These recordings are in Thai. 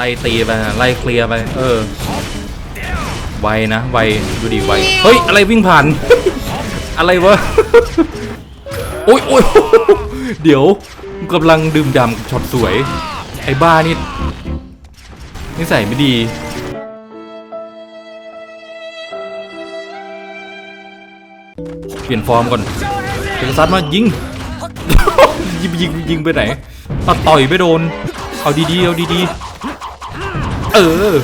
ไล่ตีไปไล่เคลียร์ไป เออ ไวนะ ไว ดูดิไว เฮ้ย อะไรวิ่งผ่าน อะไรวะโอ้ยโอ้ยเดี๋ยวกำลังดื่มด่ำกับช็อตสวย ไอ้บ้านี่นิสัยไม่ดีเปลี่ยนฟอร์มก่อนเป็นซัดมายิงยิงยิงยิงไปไหนตัดต่อยไม่โดน เอาดีๆเอาดีๆ เออ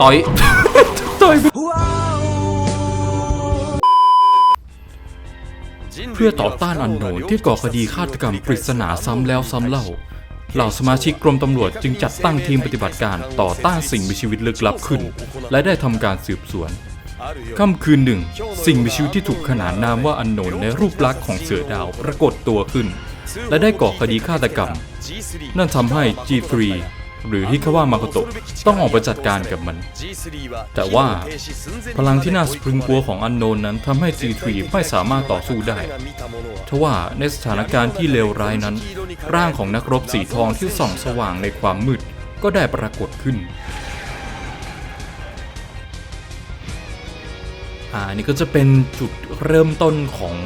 ต่อยต่อยเพื่อต่อต้านอันโนนที่ก่อคดีฆาตกรรมปริศนาซ้ำแล้วซ้ำเล่า เหล่าสมาชิกกรมตำรวจจึงจัดตั้งทีมปฏิบัติการต่อต้านสิ่งมีชีวิตลึกลับขึ้น และได้ทำการสืบสวนค่ำคืนหนึ่ง สิ่งมีชีวิตที่ถูกขนานนามว่าอันโนนในรูปลักษณ์ของเสือดาวปรากฏตัวขึ้น และได้ก่อคดีฆาตกรรม นั่นทำให้ G3 หรือฮิคาวะมาโคโตะต้องออกไปจัดการกับมัน แต่ว่าพลังที่น่าสะพรึงกลัวของอันโนนนั้นทำให้ G3 ไม่สามารถต่อสู้ได้ทว่าในสถานการณ์ที่เลวร้ายนั้น ร่างของนักรบสีทองที่ส่องสว่างในความมืดก็ได้ปรากฏขึ้นอ่าอันนี่ก็จะเป็นจุดเริ่มต้นของ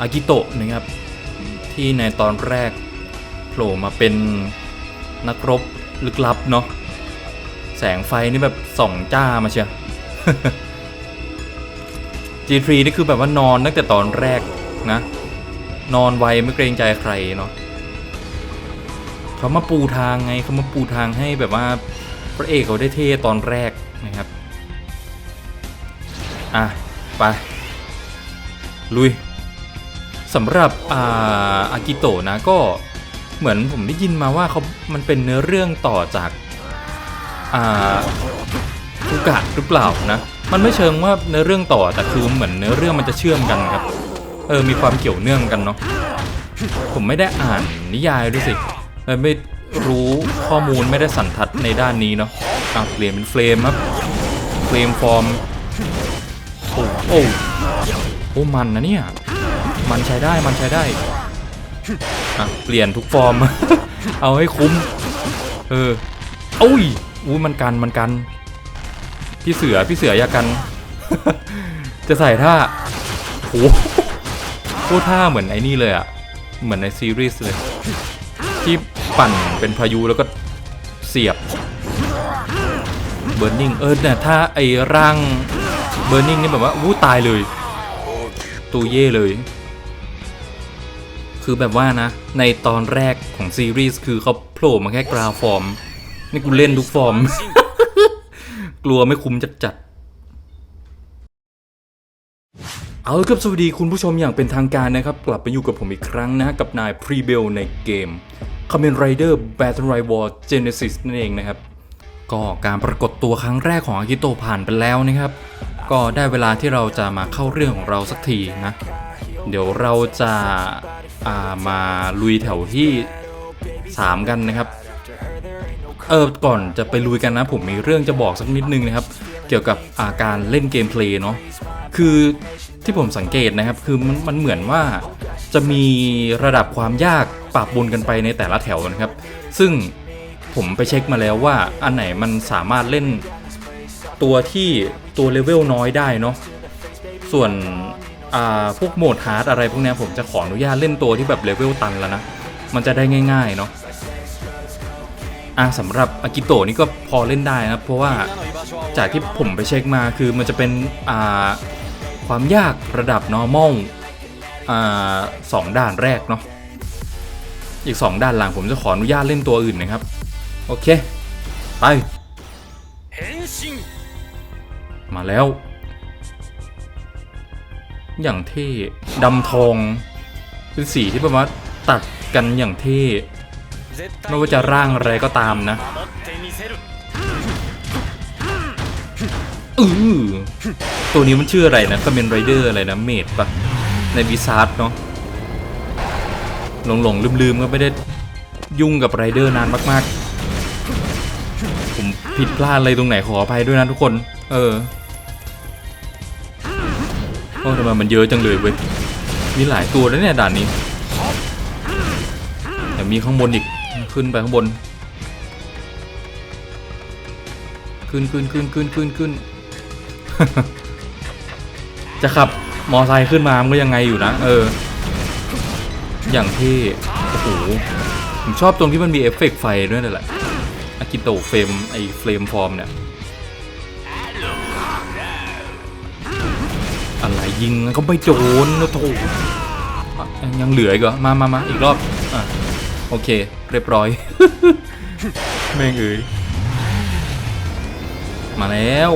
อากิโตะนะครับที่ในตอนแรกโผล่มาเป็น นักรบลึกลับเนาะแสงไฟนี่แบบส่องจ้ามาเชียว G3 นี่คือแบบว่านอนตั้งแต่ตอนแรกนะ นอนไวไม่เกรงใจใครเนาะเขามาปูทางไงเขามาปูทางให้แบบว่าพระเอกเขาได้เท่ตอนแรกนะครับ อะ ไป ลุยสำหรับอาอากิโตะนะก็ เหมือนผมได้ยินมาว่าเขามันเป็นเนื้อเรื่องต่อจากอ่าฟุกะหรือเปล่านะ มันไม่เชิงว่าเนื้อเรื่องต่อแต่คือเหมือนเนื้อเรื่องมันจะเชื่อมกันครับ เออ มีความเกี่ยวเนื่องกันเนาะ ผมไม่ได้อ่านนิยายด้วยสิเลยไม่รู้ข้อมูลไม่ได้สันทัดในด้านนี้เนาะอะเปลี่ยนเป็นเฟรมครับ เฟรมฟอร์ม โอ้โอ้โอ้มันนะเนี่ย มันใช้ได้ มันใช้ได้ อะ เปลี่ยนทุกฟอร์ม เอาให้คุ้ม เออโอ้ยอุ้ยมันกันมันกัน พี่เสือพี่เสืออย่ากัน จะใส่ท่าโอ้โหโคท่าเหมือนไอ้นี่เลยอะเหมือนในซีรีส์เลย ที่ปั่นเป็นพายุแล้วก็เสียบเบิร์นิงเออเนี่ยถ้าไอ้ร่างเบิร์นิงนี่แบบว่าวู้ตายเลย ตูเย่เลย คือแบบว่านะ ในตอนแรกของซีรีส์คือเขาโผล่มาแค่กราวฟอร์ม นี่กูเล่นทุกฟอร์ม กลัวไม่คุ้มจัดจัดเอาละครับสวัสดีคุณผู้ชมอย่างเป็นทางการนะครับ กลับไปอยู่กับผมอีกครั้งนะกับนายพรีเบลในเกม Kamen Rider Battle Royale Genesis นั่นเองนะครับ ก็การปรากฏตัวครั้งแรกของอากิโตผ่านไปแล้วนะครับ ก็ได้เวลาที่เราจะมาเข้าเรื่องของเราสักทีนะ เดี๋ยวเราจะ มาลุยแถวที่ 3 กันนะครับ เออก่อนจะไปลุยกันนะ ผมมีเรื่องจะบอกสักนิดนึงนะครับ เกี่ยวกับอาการเล่นเกมเพลย์เนาะคือที่ผมสังเกตนะครับ คือมันมันเหมือนว่าจะมีระดับความยากปรับปนกันไปในแต่ละแถวนะครับ ซึ่งผมไปเช็คมาแล้วว่าอันไหนมันสามารถเล่นตัวที่ตัวเลเวลน้อยได้เนาะส่วน พวกโหมดฮาร์ดอะไรพวกนี้ผมจะขออนุญาตเล่นตัวที่แบบเลเวลตันแล้วนะ มันจะได้ง่าย ๆ เนาะอะสำหรับอากิโตะนี่ก็พอเล่นได้นะเพราะว่าจากที่ผมไปเช็คมาคือมันจะเป็นอ่าความยากระดับ normal อ่าสองด่านแรกเนาะอีก 2ด่านหลังผมจะขออนุญาตเล่นตัวอื่นนะครับ โอเค ไป มาแล้ว อย่างเท่ดำทองเป็นสีที่แบบว่าตัดกันอย่างเท่ไม่ว่าจะร่างอะไรก็ตามนะอือตัวนี้มันชื่ออะไรนะคาเมนไรเดอร์อะไรนะเมดปะในวิซาร์ดเนาะหลงหลงลืมลืมๆก็ไม่ได้ยุ่งกับไรเดอร์นานมาก ๆ ผมผิดพลาดอะไรตรงไหนขออภัยด้วยนะทุกคน เออ โอ้ทำไมมันเยอะจังเลยเว้ย มีหลายตัวแล้วเนี่ยด่านนี้แต่มีข้างบนอีก ขึ้นไปข้างบน ขึ้นขึ้นขึ้นขึ้นขึ้นขึ้น จะขับมอไซค์ขึ้นมา มันก็ยังไงอยู่นะ เออ อย่างที่โอ้โห ผมชอบตรงที่มันมีเอฟเฟกต์ไฟด้วยนั่นแหละอากิโตเฟรมไอเฟรมฟอร์มเนี่ย ยิงก็ไม่โจนนะโถยังเหลืออีกเหรอมามามาอีกรอบอะโอเค เรียบร้อยแม่งเอ้ยมาแล้ว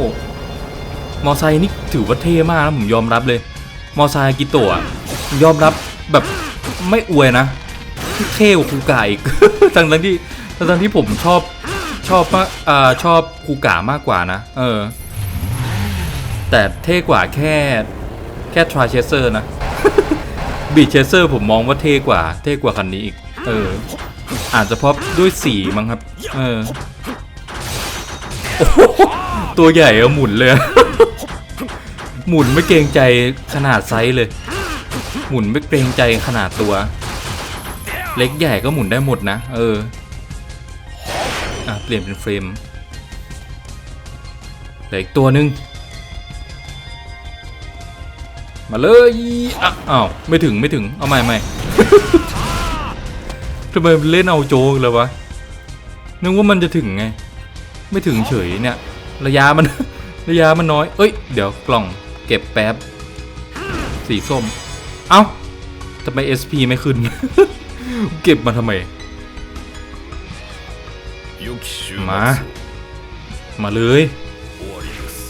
มอไซค์นี่ถือว่าเท่มากนะผมยอมรับเลย มอไซค์กิโตะยอมรับแบบไม่อวยนะเท่กว่าคูกาอีกทั้งทั้งที่ทั้งทั้งที่ผมชอบชอบมากอ่าชอบคูกามากกว่านะ เออ แต่เท่กว่าแค่ แค่ทราเชเซอร์นะ บีเชเซอร์ผมมองว่าเท่กว่า เท่กว่าคันนี้อีก เออ อาจจะเพราะด้วยสีมั้งครับเอออตัวใหญ่อะหมุนเลย หมุนไม่เกรงใจขนาดไซส์เลย หมุนไม่เกรงใจขนาดตัว เล็กใหญ่ก็หมุนได้หมดนะ เออ อะ เปลี่ยนเป็นเฟรมเหลืออีกตัวหนึ่ง มาเลยอ้าวไม่ถึงไม่ถึงเอาใหม่ใหม่ทำไมเล่นเอาโจกเลยวะนึกว่ามันจะถึงไง ไม่ถึงเฉยเนี่ย ระยะมัน ระยะมันน้อย เอ้ย เดี๋ยวกล่องเก็บแป๊บ สีส้ม เอา้าทำไม SP ไม่ขึ้น เก็บมาทำไม มา มาเลย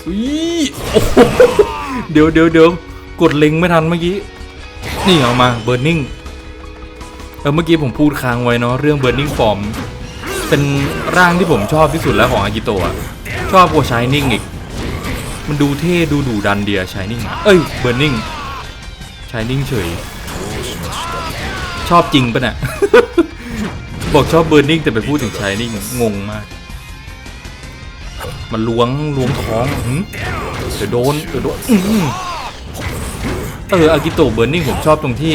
อุ้ยเดี๋ยวเดี๋ยวเดี๋ยว กดเล็งไม่ทันเมื่อกี้ นี่เอามา Burning เออเมื่อกี้ผมพูดค้างไว้เนาะเรื่อง Burning Form เป็นร่างที่ผมชอบที่สุดแล้วของอากิโตะชอบกว่า Shining อีก มันดูเท่ดูดุดันเดีย Shining เอ้ย Burning Shining เฉย ชอบจริงปะเนี่ยบอกชอบ Burning แต่ไปพูดถึง Shining งงมาก มันล้วงล้วงท้องเดี๋ยวโดนเดี๋ยวโดน เอออากิโตเบิร์นิ่งผมชอบตรงที่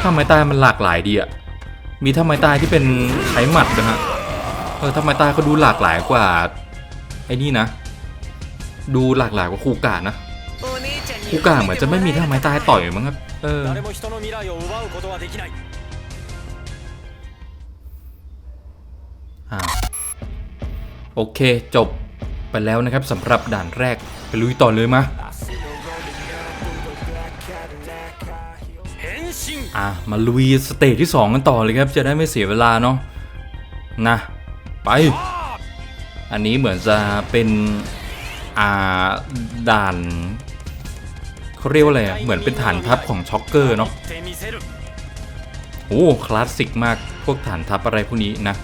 ท่าไม้ตายมันหลากหลายดีอะมีท่าไม้ตายที่เป็นไขมัดนะฮะเออท่าไม้ตายเขาดูหลากหลายกว่าไอ้นี่นะ ดูหลากหลายกว่าคูกานะคูกาเหมือนจะไม่มีท่าไม้ตายต่อยมั้งครับเออโอเคจบไปแล้วนะครับสำหรับด่านแรกไปลุยต่อเลยมา่ะมาลุยสเตจที่ 2 กันต่อเลยครับ จะได้ไม่เสียเวลาเนาะนะไป อันนี้เหมือนจะเป็นอ่าด่านเขาเรียกว่าอะไรเหมือนเป็นฐานทัพของช็อกเกอร์เนาะโอ้คลาสสิกมากพวกฐานทัพอะไรพวกนี้นะ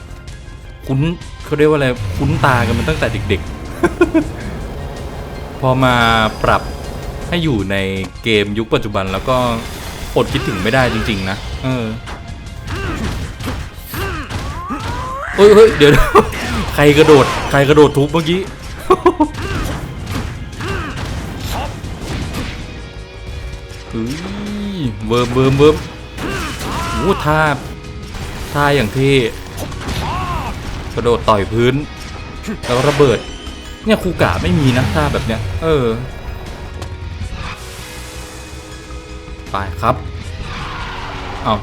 คุ้นเขาเรียกว่าอะไรคุ้นตากันมาตั้งแต่เด็กๆ พอมาปรับให้อยู่ในเกมยุคปัจจุบันแล้วก็ อดคิดถึงไม่ได้จริง ๆ นะ เออเฮ้ยเฮ้ยเดี๋ยว ใครกระโดด ใครกระโดดทุบเมื่อกี้ เฮ้ยเวิร์มเวิร์มเวิร์มโอ้ท่า ท่าอย่างที่ กระโดดต่อยพื้น แล้วระเบิด เนี่ยคูกะไม่มีนะท่าแบบเนี้ย เออ ไปครับเอา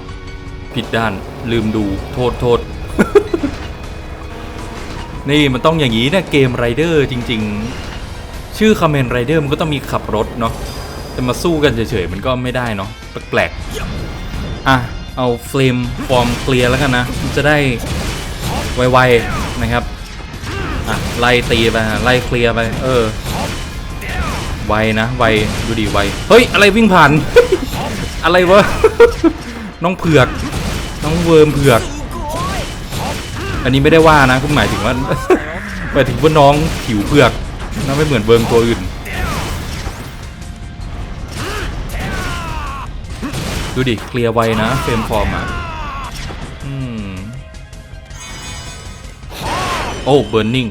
ผิดด้านลืมดูโทษโทษ นี่มันต้องอย่างนี้นะเกมไรเดอร์จริง ๆ ชื่อคาเมนไรเดอร์มันก็ต้องมีขับรถเนาะจะมาสู้กันเฉยๆ มันก็ไม่ได้เนาะแปลกๆอะ เอาเฟรมฟอร์มเคลียร์แล้วกันนะมันจะได้ไวๆนะครับอะไล่ตีไปไล่เคลียร์ไป เออ ไวนะ ไว ดูดิไว เฮ้ย อะไรวิ่งผ่าน อะไรวะ น้องเผือก น้องเวิร์มเผือก อันนี้ไม่ได้ว่านะคุณหมายถึงว่าหมายถึงว่าน้องผิวเผือกน่าไม่เหมือนเวิร์มตัวอื่น ดูดิ เคลียร์ไวนะเฟรมฟอร์มอะโอ้เบิร์นนิ่ง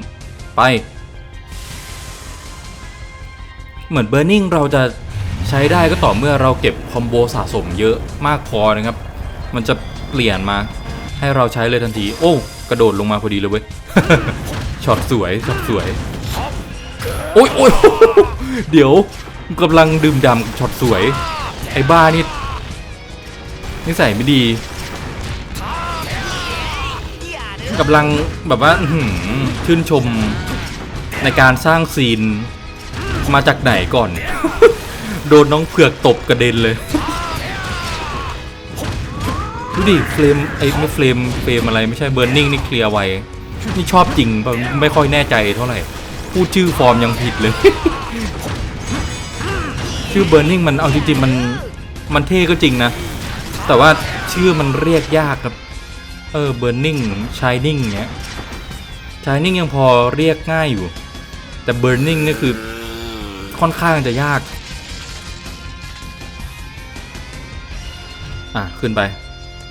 ไป เหมือนเบ u ร์ n ิ n งเราจะ ใช้ได้ก็ต่อเมื่อเราเก็บคอมโบสะสมเยอะมากพอนะครับ มันจะเปลี่ยนมาให้เราใช้เลยทันที โอ้ กระโดดลงมาพอดีเลยเว้ย ช็อตสวย ช็อตสวย โอ้ยโอ้ยเดี๋ยวกำลังดื่มด่ำกับช็อตสวย ไอ้บ้านี่นิสัยไม่ดีกำลังแบบว่าชื่นชมในการสร้างซีนมาจากไหนก่อน โดนน้องเผือกตบกระเด็นเลย ดูดิเฟรมไอ้ไม่เฟรมเฟรมอะไรไม่ใช่เบิร์นนิ่งนี่เคลียร์ไวนี่ชอบจริงไม่ค่อยแน่ใจเท่าไหร่ พูดชื่อฟอร์มยังผิดเลย ชื่อเบิร์นนิ่งมันเอาจริงๆมันมันเท่ก็จริงนะ แต่ว่าชื่อมันเรียกยากครับ เออเบิร์นนิ่งชายนิ่งเนี้ยชายนิ่งยังพอเรียกง่ายอยู่ แต่เบิร์นนิ่งนี่คือค่อนข้างจะยาก อะขึ้นไป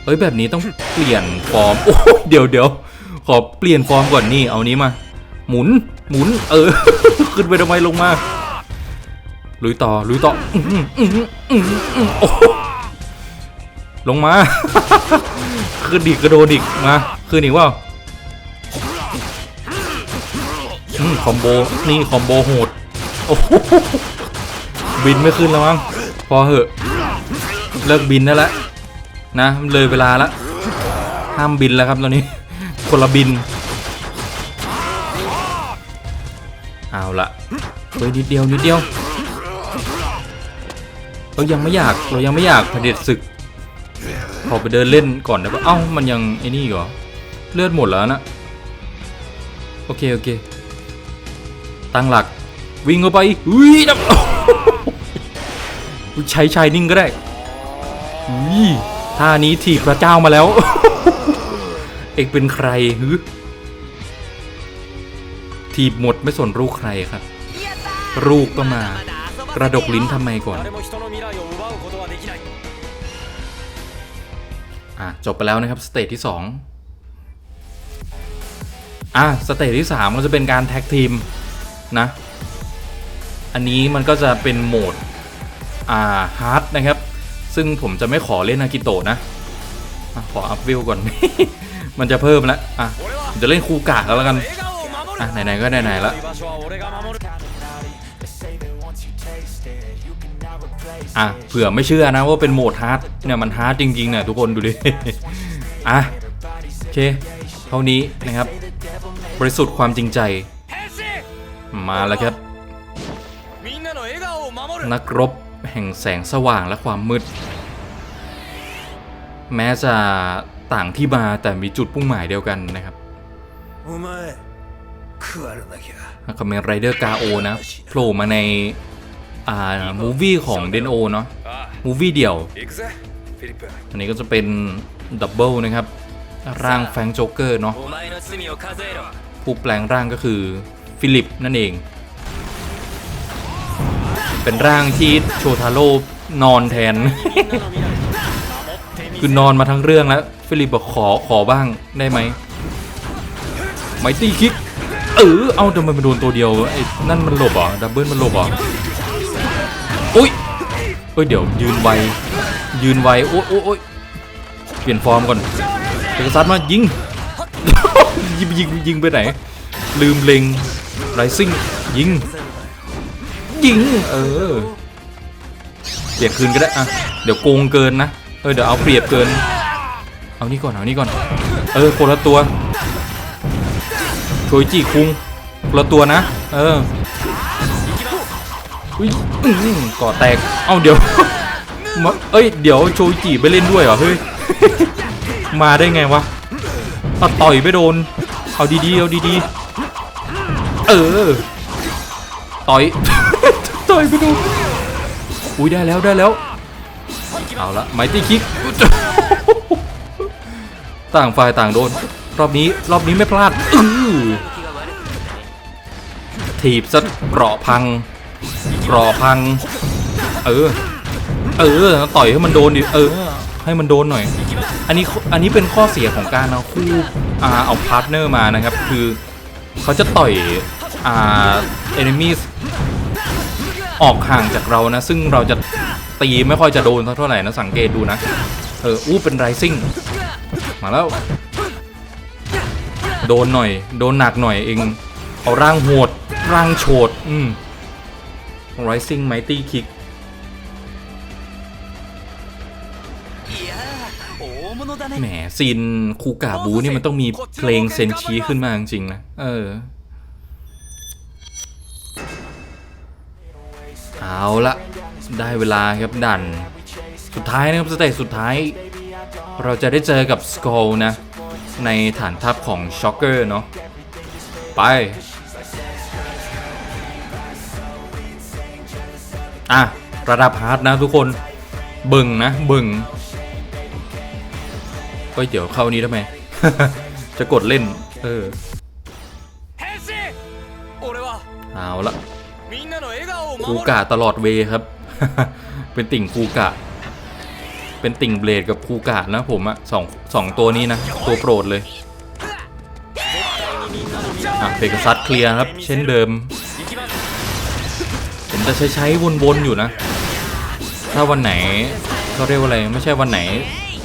เอ้ยแบบนี้ต้องเปลี่ยนฟอร์มโอ้เดี๋ยวเดี๋ยวขอเปลี่ยนฟอร์มก่อนนี่เอานี้มา หมุนหมุน เออ ขึ้นไปทำไมลงมาลุยต่อลุยต่อลงมาขึ้นอีกกระโดดอีกมาขึ้นอีกว่าคอมโบนี่คอมโบโหดโอ้บินไม่ขึ้นแล้วมั้งพอเหอะ เลิกบินได้แล้ว นะเลยเวลาล้วห้ามบินแล้วครับตอนนี้ คนละบิน เอาละเฮ้ยนิดเดียวนิดเดียวเรายังไม่อยากเรายังไม่อยากเผด็จศึกขอไปเดินเล่นก่อนได้ปะเอ้ามันยังไอ้นี่เหรอเลือดหมดแล้วนะโอเคโอเคตั้งหลักวิ่งเข้าไปอุ้ยดับใช้ชายนิ่งก็ได้อุ้ย ท่านี้ถีบพระเจ้ามาแล้ว เอกเป็นใครฮึถีบหมดไม่สนรูกใครครับรูกก็มา กระดกลิ้นทำไมก่อน อะ จบไปแล้วนะครับ สเตจที่ 2 อะ สเตจที่ 3 ก็จะเป็นการแท็กทีม นะ อันนี้มันก็จะเป็นโหมด อ่า ฮาร์ดนะครับ ซึ่งผมจะไม่ขอเล่นอากิโตนะขออัพวิวก่อน มันจะเพิ่มแล้วอะจะเล่นคูกาแล้วกันอะไหนๆก็ไหนๆละอะเผื่อไม่เชื่อนะว่าเป็นโหมดฮาร์ดเนี่ยมันฮาร์ดจริงๆเนี่ยทุกคนดูดิอะโอเคเท่านี้นะครับ บริสุทธิ์ความจริงใจ มาแล้วครับนักรบ แห่งแสงสว่างและความมืด แม้จะต่างที่มาแต่มีจุดพุ่งหมายเดียวกันนะครับคอมเมนต์ไรเดอร์กาโอนะโผล่มาในอ่ามูฟวี่ของเดนโอเนาะมูฟวี่เดี่ยว อันนี้ก็จะเป็นดับเบิลนะครับ ร่างแฟงโจ๊กเกอร์เนาะผู้แปลงร่างก็คือ ฟิลิปนั่นเอง เป็นร่างที่โชทาโร่นอนแทน คือนอนมาทั้งเรื่องแล้ว ฟิลิปบอกขอขอบ้างได้ไหมไมตี้คิก เออ เอาทำไมมันโดนตัวเดียวไอ้นั่นมันหลบเหรอ ดับเบิลมันหลบเหรออุ้ยเอ้ย เดี๋ยวยืนไว ยืนไว โอ้ยโอ้ยเปลี่ยนฟอร์มก่อนเดกซัดมายิง ยิงยิงยิงไปไหน ลืมเล็งไรซิ่งยิง ยิง เออเปลี่ยนคืนก็ได้อะเดี๋ยวโกงเกินนะเออเดี๋ยวเอาเปรียบเกิน เอานี่ก่อนเอานี่ก่อน เออคนละตัวโชยจีคุงคนละตัวนะ เอออุ้ยก่อแตก เอ้าเดี๋ยวมาเอ้ยเดี๋ยวโชยจีไปเล่นด้วยเหรอเฮ้ยมาได้ไงวะเอาต่อยไม่โดน เอาดีๆเอาดีๆเออ ต่อย ต่อยไม่โดนอุ้ยได้แล้วได้แล้ว เอาละไมตี้คิก ต่างฝ่ายต่างโดน รอบนี้รอบนี้ไม่พลาดอื้อถีบซะเกราะพังเกราะพัง เออ เออ ต่อยให้มันโดนดิเออ ให้มันโดนหน่อย อันนี้อันนี้เป็นข้อเสียของการเอาคู่อ่าเอาพาร์ทเนอร์มานะครับ คือเขาจะต่อยอ่าเอนิมี ออกห่างจากเรานะ ซึ่งเราจะตีไม่ค่อยจะโดนเท่าไหร่นะสังเกตดูนะ เอออู้เป็นไรซิ่งมาแล้ว โดนหน่อย โดนหนักหน่อยเอง เอาร่างโหด ร่างโฉด อืมไรซิ่งไมตี้คิกแหมซินคูกาบูนี่มันต้องมีเพลงเซนชีขึ้นมาจริงๆนะ เออ เอาละได้เวลาครับดัน สุดท้ายนะครับสเตจสุดท้าย เราจะได้เจอกับสกอลนะ ในฐานทัพของช็อกเกอร์เนาะไป อะ ระดับฮาร์ดนะทุกคนบึงนะบึงเฮ้ยเดี๋ยวเข้านี้ทำไม จะกดเล่น เออ คูกะตลอดเวครับ เป็นติ่งคูกะ เป็นติ่งเบลดกับคูกะนะผมอะสองสองตัวนี้นะ ตัวโปรดเลยอะเปกซัสเคลียร์ครับ เช่นเดิมผมจะใช้ใช้วนๆอยู่นะ ถ้าวันไหนเขาเรียกว่าอะไรไม่ใช่วันไหน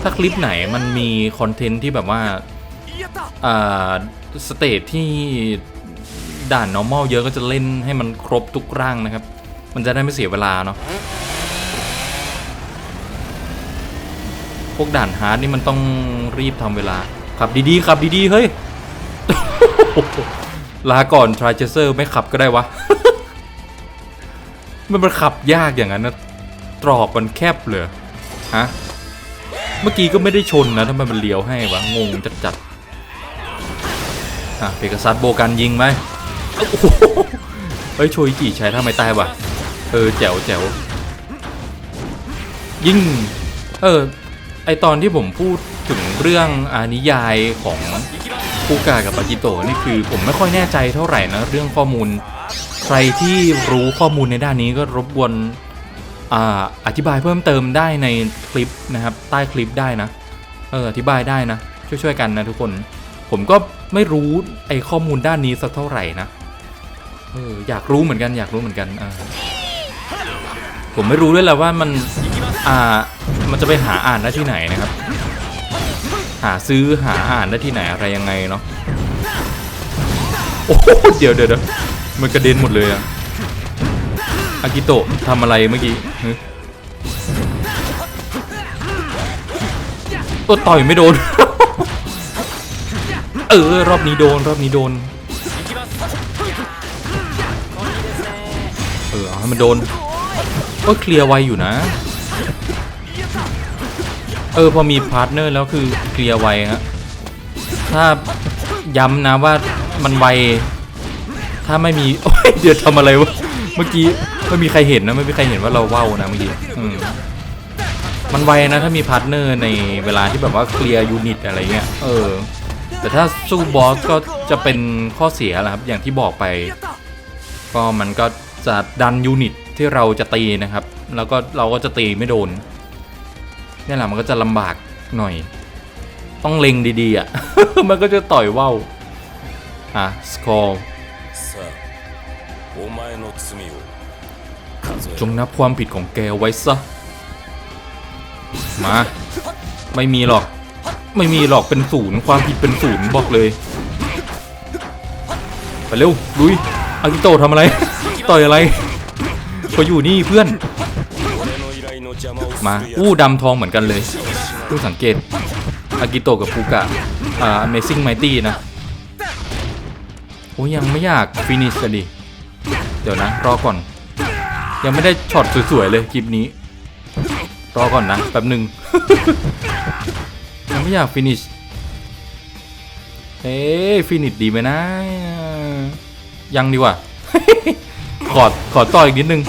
ถ้าคลิปไหนมันมีคอนเทนต์ที่แบบว่าอ่าสเตทที่ด่าน normal เยอะก็จะเล่นให้มันครบทุกร่างนะครับ มันจะได้ไม่เสียเวลาเนาะพวกด่านฮาร์ดนี่มันต้องรีบทำเวลา ขับดีๆขับดีๆ เฮ้ย ลาก่อนทร c เจเซอร์ไม่ขับก็ได้วะ มันมันขับยากอย่างนั้นนะ ตรอกมันแคบเลยฮะ เมื่อกี้ก็ไม่ได้ชนนะทำไมมันเลี้ยวให้วะ งงจัดๆ อะเพกซัสโบกันยิงไหมเฮ้ยโชยกี่ใช้ท่าไม่ตายวะ เออแจ๋วแจ๋วยิ่งเออไอตอนที่ผมพูดถึงเรื่องอานิยายของคูกากับปาจิโตนี่คือผมไม่ค่อยแน่ใจเท่าไหร่นะเรื่องข้อมูล ใครที่รู้ข้อมูลในด้านนี้ก็รบกวนอ่าอธิบายเพิ่มเติมได้ในคลิปนะครับ ใต้คลิปได้นะเอออธิบายได้นะ ช่วยๆกันนะทุกคน ผมก็ไม่รู้ไอข้อมูลด้านนี้สักเท่าไหร่นะเอออยากรู้เหมือนกันอยากรู้เหมือนกันอ่า ผมไม่รู้ด้วยแหละว่ามันอ่ามันจะไปหาอ่านได้ที่ไหนนะครับ หาซื้อหาอ่านได้ที่ไหนอะไรยังไงเนาะโอ้โหเดี๋ยวเดี๋ยวมันกระเด็นหมดเลยอะอากิโตะทำอะไรเมื่อกี้ตัวต่อยไม่โดน เออ รอบนี้โดน รอบนี้โดน มันโดนก็เคลียร์ไวอยู่นะ เออพอมีพาร์ทเนอร์แล้วคือเคลียร์ไวฮะถ้าย้ำนะว่ามันไว ถ้าไม่มีโอ้ยเดี๋ยวทำอะไรวะเมื่อกี้ไม่มีใครเห็นนะไม่มีใครเห็นว่าเราเว้านะเมื่อกี้มันไวนะถ้ามีพาร์ทเนอร์ในเวลาที่แบบว่าเคลียร์ยูนิตอะไรเงี้ยเออ แต่ถ้าสู้บอสก็จะเป็นข้อเสียแหละครับอย่างที่บอกไป ก็มันก็ จะดันยูนิตที่เราจะตีนะครับ แล้วก็เราก็จะตีไม่โดนนี่แหละมันก็จะลำบากหน่อย ต้องเล็งดีๆอะ มันก็จะต่อยว่าวอะสกอร์จงนับความผิดของแกไว้ซะ มา ไม่มีหรอก ไม่มีหรอกเป็นศูนย์ความผิดเป็นศูนย์บอกเลย ไปเร็วลุยอากิโตทำอะไร ต่อยอะไรเขาอยู่นี่เพื่อน มาอู้ดำทองเหมือนกันเลยเพิ่งสังเกตอากิโตกับฟูกะอ่า Amazing Mighty นะโอ้ยังไม่อยากฟินิชเลยดิเดี๋ยวนะ รอก่อน ยังไม่ได้ช็อตสวยๆเลยคลิปนี้ รอก่อนนะแป๊บหนึ่งยังไม่อยากฟินิชเอ๊ฟินิชดีไหมนะ ยังดีกว่า ขอดขอต่ออีกนิดนึง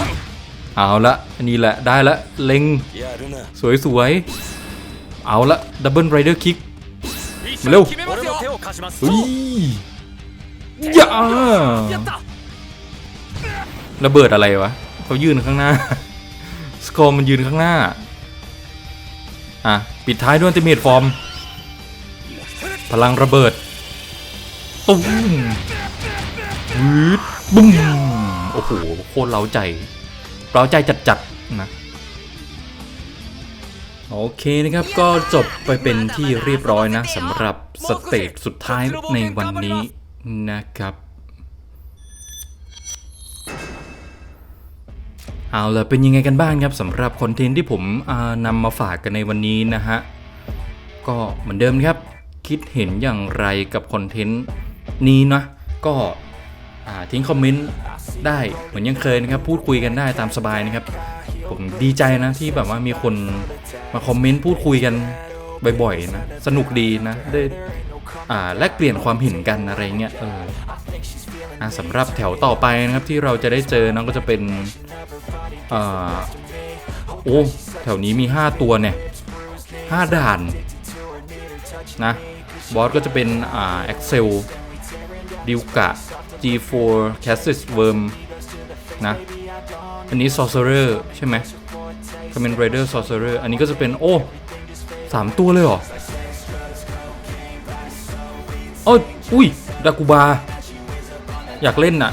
เอาละอันนี้แหละได้ละเล็งสวยสวยเอาละดับเบิลไรเดอร์คิกมาเร็วเฮ้ยย่าระเบิดอะไรวะเขายืนข้างหน้าสกอร์มันยืนข้างหน้าอะปิดท้ายด้วยติเมตฟอร์ม พลังระเบิดตุ้มวืดบุ้ม โอ้โหโคตรเล้าใจเล้าใจจัดๆนะโอเคนะครับก็จบไปเป็นที่เรียบร้อยนะสำหรับสเตจสุดท้ายในวันนี้นะครับเอาละเป็นยังไงกันบ้างครับสำหรับคอนเทนต์ที่ผมอ่านำมาฝากกันในวันนี้นะฮะ ก็เหมือนเดิมครับ คิดเห็นอย่างไรกับคอนเทนต์นี้นะก็อ่าทิ้งคอมเมนต์ ได้เหมือนยังเคยนะครับพูดคุยกันได้ตามสบายนะครับ ผมดีใจนะที่แบบว่ามีคนมาคอมเมนต์พูดคุยกันบ่อยๆนะสนุกดีนะได้อ่าแลกเปลี่ยนความเห็นกันอะไรเงี้ยเอออะสำหรับแถวต่อไปนะครับที่เราจะได้เจอนะก็จะเป็นอ่าโอ้แถวนี้มี 5 ตัวเนี่ย5ด่านนะบอสก็จะเป็นอ่า Excel ดิวกะ G4 Cassis Worm นะ อันนี้ Sorcerer ใช่ไหม Kamen Rider Sorcerer อันนี้ก็จะเป็น โอ้สามตัวเลยเหรอโอ้ยอุ้ยดากูบา อยากเล่นน่ะ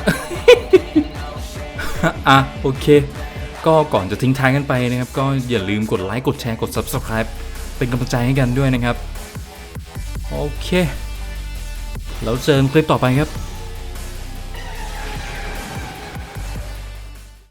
อะ โอเค ก็ก่อนจะทิ้งท้ายกันไปนะครับ ก็อย่าลืมกดไลค์ กดแชร์ กด Subscribe เป็นกำลังใจให้กันด้วยนะครับ โอเค แล้วเจอคลิปต่อไปครับ